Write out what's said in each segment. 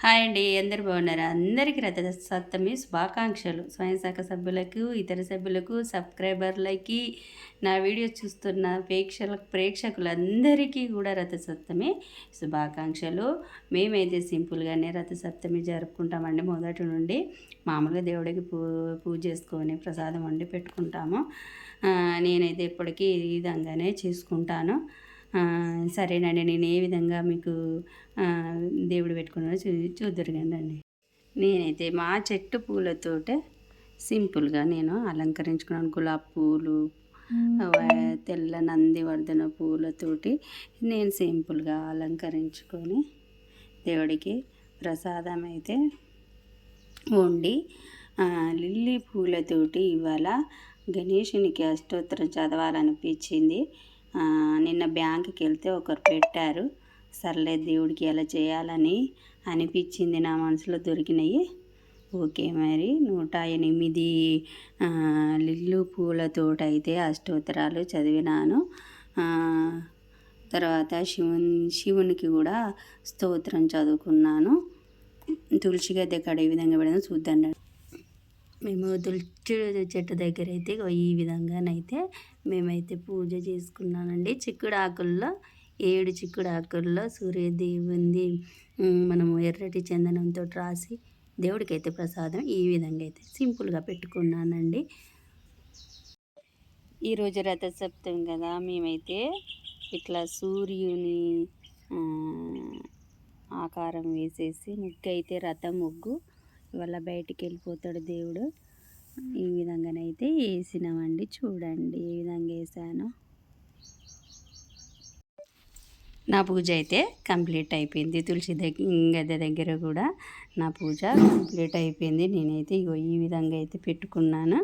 Hi అండి అందరు బాగున్నారు? అందరికీ రథ సప్తమి శుభాకాంక్షలు. స్వయం శాఖ సభ్యులకు ఇతర సభ్యులకు సబ్స్క్రైబర్లకి నా వీడియో చూస్తున్న ప్రేక్షల ప్రేక్షకులందరికీ కూడా రథ సప్తమి శుభాకాంక్షలు. మేమైతే సింపుల్గానే రథ సప్తమి జరుపుకుంటామండి మొదటి నుండి. మామూలుగా దేవుడికి పూ పూజ చేసుకొని ప్రసాదం వండి పెట్టుకుంటాము. నేనైతే ఇప్పటికీ ఈ విధంగానే చేసుకుంటాను. సరేనండి నేను ఏ విధంగా మీకు దేవుడు పెట్టుకున్నాడో చూ చూద్దరు కండి నేనైతే మా చెట్టు పూలతోటే సింపుల్గా నేను అలంకరించుకున్నాను. గులాబీ పూలు తెల్ల నందివర్ధన పూలతోటి నేను సింపుల్గా అలంకరించుకొని దేవుడికి ప్రసాదం అయితే వండి లిల్లీ పూలతోటి ఇవాళ గణేషునికి అష్టోత్తరం చదవాలనిపించింది. నిన్న బ్యాంకుకి వెళ్తే ఒకరు పెట్టారు. సర్లే దేవుడికి ఎలా చేయాలని అనిపించింది నా మనసులో దొరికినాయి. ఓకే మరి నూట ఎనిమిది లిల్లు పూలతోట అయితే అష్టోత్తరాలు చదివినాను. తర్వాత శివుని శివునికి కూడా స్తోత్రం చదువుకున్నాను. తులసి గద్దె కాడ ఏ విధంగా పెడదాం చూద్దాం మేము తులసి చెట్టు దగ్గర అయితే ఈ విధంగానైతే మేమైతే పూజ చేసుకున్నానండి. చిక్కుడు ఆకుల్లో ఏడు చిక్కుడు ఆకుల్లో సూర్యదేవుంది మనము ఎర్రటి చందనంతో రాసి దేవుడికైతే ప్రసాదం ఈ విధంగా అయితే సింపుల్గా పెట్టుకున్నానండి. ఈరోజు రథసప్తమి కదా మేమైతే ఇట్లా సూర్యుని ఆకారం వేసేసి ముగ్గు అయితే రథం ముగ్గు వల్ల బయటికి వెళ్ళిపోతాడు దేవుడు. ఈ విధంగానైతే వేసినామండి. చూడండి ఏ విధంగా వేసానో. నా పూజ అయితే కంప్లీట్ అయిపోయింది. తులసి దగ్గర గద్దె దగ్గర కూడా నా పూజ కంప్లీట్ అయిపోయింది. నేనైతే ఇగో ఈ విధంగా అయితే పెట్టుకున్నాను.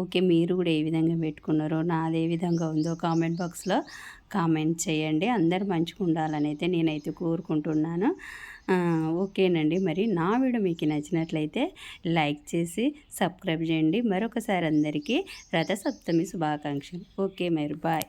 ఓకే మీరు కూడా ఏ విధంగా పెట్టుకున్నారో నాది ఏ విధంగా ఉందో కామెంట్ బాక్స్లో కామెంట్ చేయండి. అందరు మంచిగా ఉండాలని అయితే నేనైతే కోరుకుంటున్నాను. ఓకేనండి. మరి నా వీడియో మీకు నచ్చినట్లయితే లైక్ చేసి సబ్స్క్రైబ్ చేయండి. మరొకసారి అందరికీ రథసప్తమి శుభాకాంక్షలు. ఓకే మరి బాయ్.